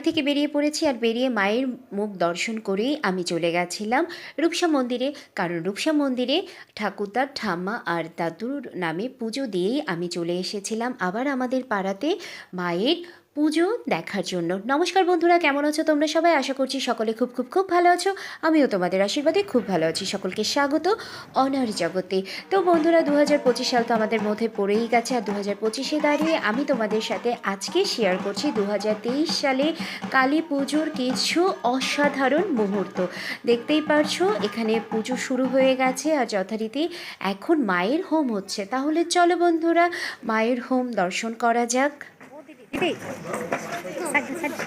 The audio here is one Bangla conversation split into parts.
বেরিয়ে পড়েছি আর বেরিয়ে মায়ের মুখ দর্শন করেই আমি চলে গেছিলাম রূপসা মন্দিরে। কারণ রূপসা মন্দিরে ঠাকুরদার ঠাম্মা আর দাদুর নামে পুজো দিয়েই আমি চলে এসেছিলাম। আবার আমাদের পাড়াতে মায়ের পুজো দেখার জন্য। নমস্কার বন্ধুরা, কেমন আছো তোমরা সবাই? আশা করছি সকলে খুব খুব খুব ভালো আছো। আমিও তোমাদের আশীর্বাদে খুব ভালো আছি। সকলকে স্বাগত অনার জগতে। তো বন্ধুরা দু হাজার পঁচিশ সাল তো আমাদের মধ্যে পড়েই গেছে আর দু হাজার পঁচিশে দাঁড়িয়ে আমি তোমাদের সাথে আজকে শেয়ার করছি দু হাজার তেইশ সালে কালী পুজোর কিছু অসাধারণ মুহূর্ত। দেখতেই পারছ, এখানে পুজো শুরু হয়ে গেছে আর যথারীতি এখন মায়ের হোম হচ্ছে। তাহলে চলো বন্ধুরা, মায়ের হোম দর্শন করা যাক। ఇది సగ్గు సగ్గు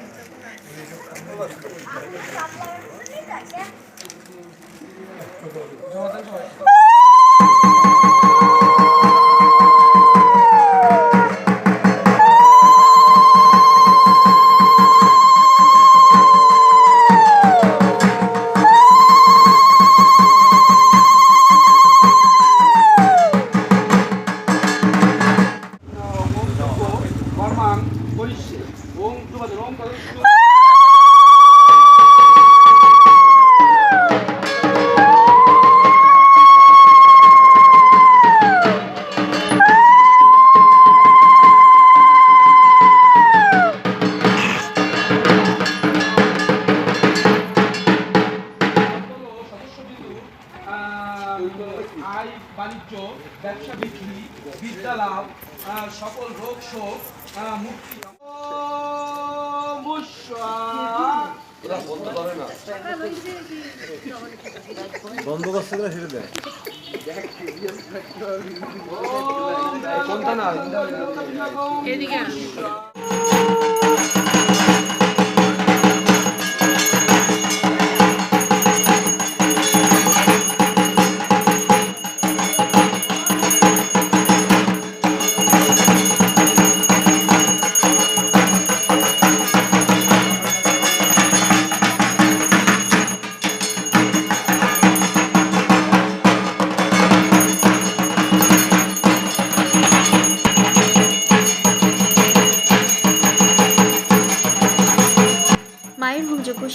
আয় বাণিজ্য ব্যবসা বিক্রি বিদ্যা লাভ সকল রোগ শোক মুক্তি বন্ধ করছে কিনা সেটা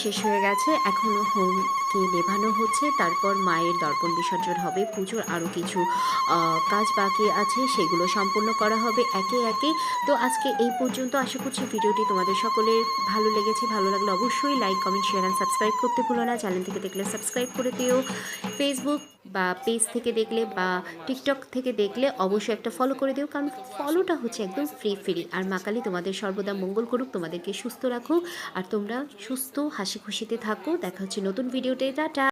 শেষ হয়ে গেছে। এখনও হোমকে নেভানো হচ্ছে? তারপর মায়ের দর্পণ বিসর্জন হবে, পুজোর আরও কিছু কাজ বাকি আছে, সেগুলো সম্পূর্ণ করা হবে একে একে। তো আজকে এই পর্যন্ত। আশা করছি ভিডিওটি তোমাদের সকলের ভালো লেগেছে। ভালো লাগলে অবশ্যই like comment share and subscribe করতে ভুলো না। চ্যানেল থেকে দেখলে সাবস্ক্রাইব করে দিও। ফেসবুক বা পেজ থেকে দেখলে বা টিকটক থেকে দেখলে অবশ্যই একটা ফলো করে দিও, কারণ ফলোটা হচ্ছে একদম ফ্রি ফ্রি আর মা কালী তোমাদের সর্বদা মঙ্গল করুক, তোমাদেরকে সুস্থ রাখুক। আর তোমরা সুস্থ হাসি খুশিতে থাকো। দেখা হচ্ছে নতুন ভিডিওতে টাটা!